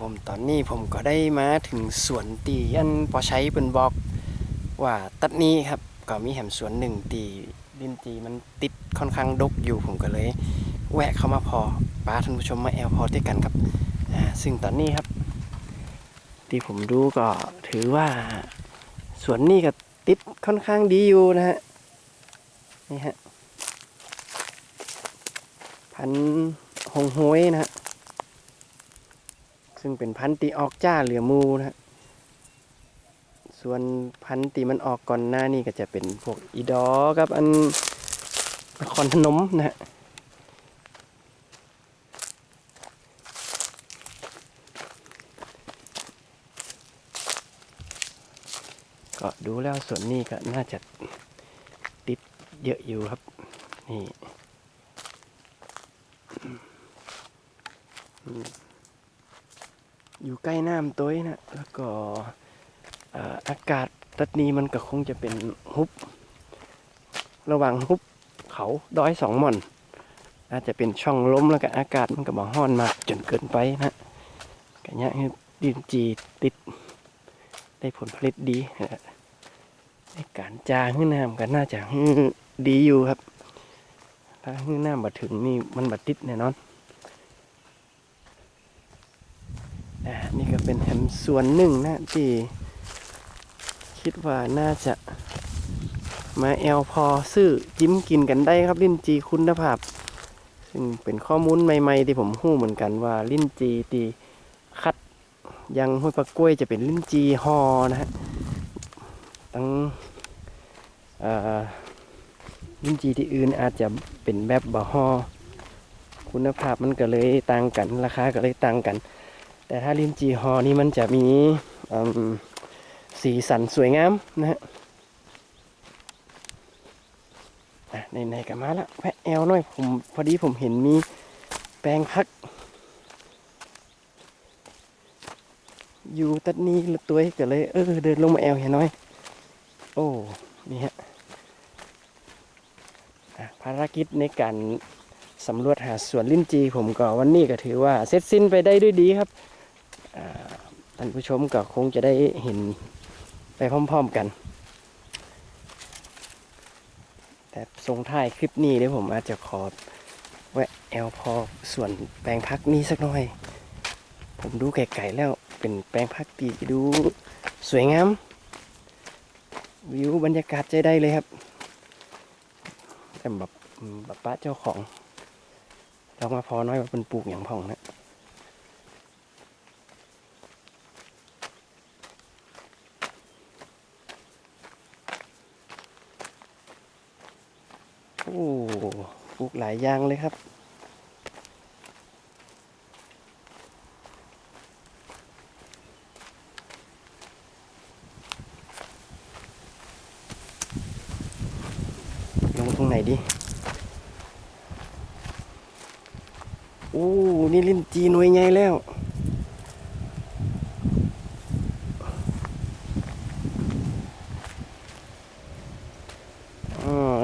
ผมตอนนี้ผมก็ได้มาถึงสวนตีอันพอใช้เป็นบอกว่าตัดนี้ครับก็มีแหมสวนหนึ่งตีดินตีมันติดค่อนข้างดกอยู่ผมก็เลย แวะเข้ามาพอป้าท่านผู้ชมมาแอลพอด้วยกันครับอ่าซึ่งตอนนี้ครับ ที่ผมดูก็ถือว่าสวนนี้ก็ติดค่อนข้างดีอยู่นะฮะนี่ฮะพันหงหวยนะฮะ ซึ่งเป็นพันธุ์ตีออกจ้าเหลือมูนะส่วนพันธุ์ตีมันออกก่อนหน้านี่ก็จะเป็นพวกอีดอครับอันนครพนมนะฮะก็ดูแล้วส่วนนี้ก็น่าจะติดเยอะอยู่ครับ นี่ Mm-hmm. อยู่ใกล้น้ำตัวนะ แล้วก็อากาศตัดนี้มันก็คงจะเป็นฮุบ ระหว่างฮุบเขาดอยสองม่อน อาจจะเป็นช่องล้มแล้วก็อากาศมันก็บ่ห้อนมากจนเกินไปนะกันเนี้ยดินจีติด ได้ผลผลิตดีการจางขึ้นน้ำก็น่าจะดีอยู่ครับ ถ้าขึ้นน้ำบัดถึงนี่มันบัดติดแน่นอน ส่วนหนึ่งนะที่คิดว่าน่าจะมาแอลพอซื้อจิ้มกินกันได้ครับลิ้นจีคุณภาพ ซึ่งเป็นข้อมูลใหม่ๆที่ผมหู้เหมือนกันว่าลิ้นจีตีคัดยังห้วยปลากล้วยจะเป็นลิ้นจีฮอนะฮะตั้งลิ้นจีที่อื่นอาจจะเป็นแบบบะฮอคุณภาพมันก็เลยต่างกันราคาก็เลยต่างกัน แต่ถ้าลิ้นจีฮอนี่มันจะมีสีสันสวยงามนะฮะในในกันมาละแวะแอลหน่อยผมพอดีผมเห็นมีแปลงพัก อยู่ตัดนี้ตัวเก็เลย เออ เดินลงมาแอลเห็นน้อย โอ้ นี่ฮะภารกิจในการสำรวจหาสวนลิ้นจีผมก็วันนี้ก็ถือว่าเสร็จสิ้นไปได้ด้วยดีครับ ท่านผู้ชมก็คงจะได้เห็นไปพร้อมๆกัน แต่ทรงท้ายคลิปนี้เดี๋ยวผมอาจจะขอแวะแอลพอส่วนแปลงพักนี้สักหน่อย ผมดูไกลๆแล้วเป็นแปลงพักตีดูสวยงาม วิวบรรยากาศใจได้เลยครับแต่แบบป้าเจ้าของเรามาพอน้อยว่าเป็นปลูกอย่างพ่องนะ ปลูกหลายอย่างเลยครับ ลงตรงไหนดีโอ้นี่ลิ้นจีนวยใหญ่แล้ว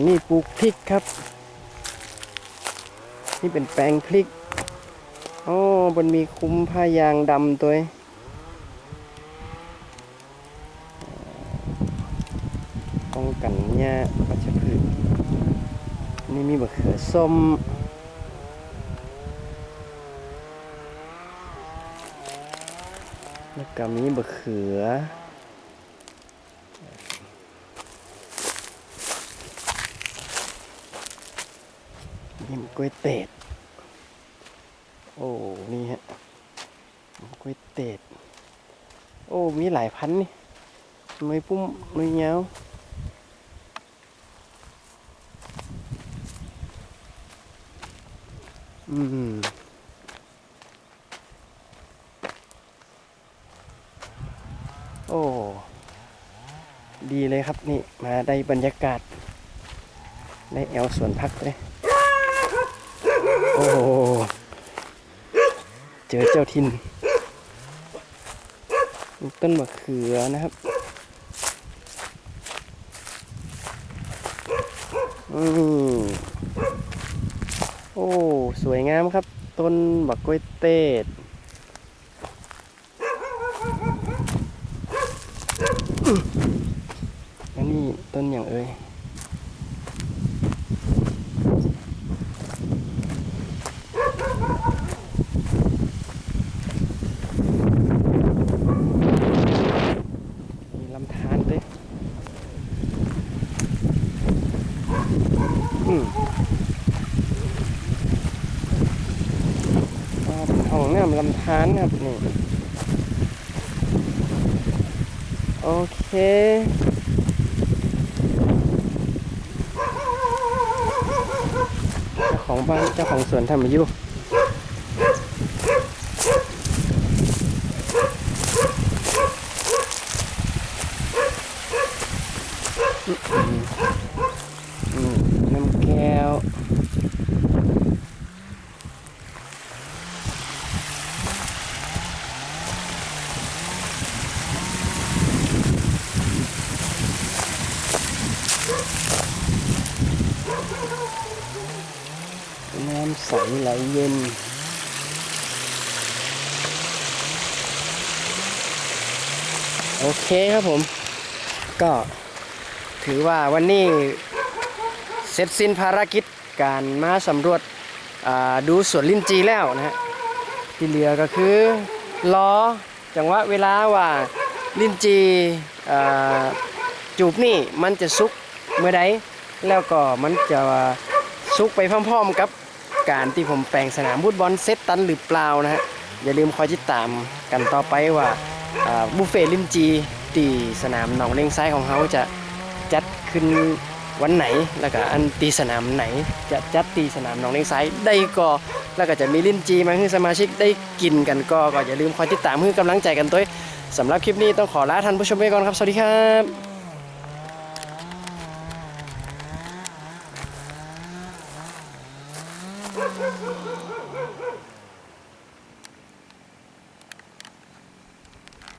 นี่ปลูกพริกครับ นี่เป็นแปลงพลิกอ๋อ้บนมีคุ้มผ้ายางดำตัวป้องกันหญ้าวัชพืชนี่มีบะเขือส้มแล้วก็มีบะเขือ กล้วยเตดโอ้ นี่ฮะกล้วยเตดโอ้ มีหลายพันนี่ไม่วยปุ้มไม่วยเงาอืมโอ้ ดีเลยครับนี่ มาได้บรรยากาศในแอลสวนพักเลย โอ้เจอเจ้าทินต้นมะเขือนะครับอือโอ้ สวยงามครับ ต้นบักกล้วยเตดอันนี้ต้นอย่างเอ้ย เป็นห้องน้ำลำธารครับนี่โอเคของบ้านเจ้าของสวนทำมาอยู่อืม แก้วน้ำใสไหลเย็นโอเคครับผม ก็ถือว่าวันนี้ เสร็จสิ้นภารกิจการมาสำรวจดูสวนลิ้นจีแล้วนะฮะที่เหลือก็คือรอจังหวะเวลาว่าลิ้นจีจูบนี่มันจะสุกเมื่อใดแล้วก็มันจะสุกไปพร้อมๆกับการที่ผมแปลงสนามฟุตบอลเซตตันหรือเปล่านะฮะอย่าลืมคอยติดตามกันต่อไปว่าบุฟเฟ่ลิ้นจีที่สนามหนองเลงซ้ายของเขาจะจัดขึ้น วันไหนแล้วก็อันตีสนามไหนจะจัดตีสนามหนองเลงซ้ายได้ก็แล้วก็จะมีลิ้นจีมาให้สมาชิกได้กินกันก็ก็อย่าลืมคอยติดตามเพื่อกำลังใจกันด้วยสำหรับคลิปนี้ต้องขอลาท่านผู้ชมไปก่อนครับ สวัสดีครับ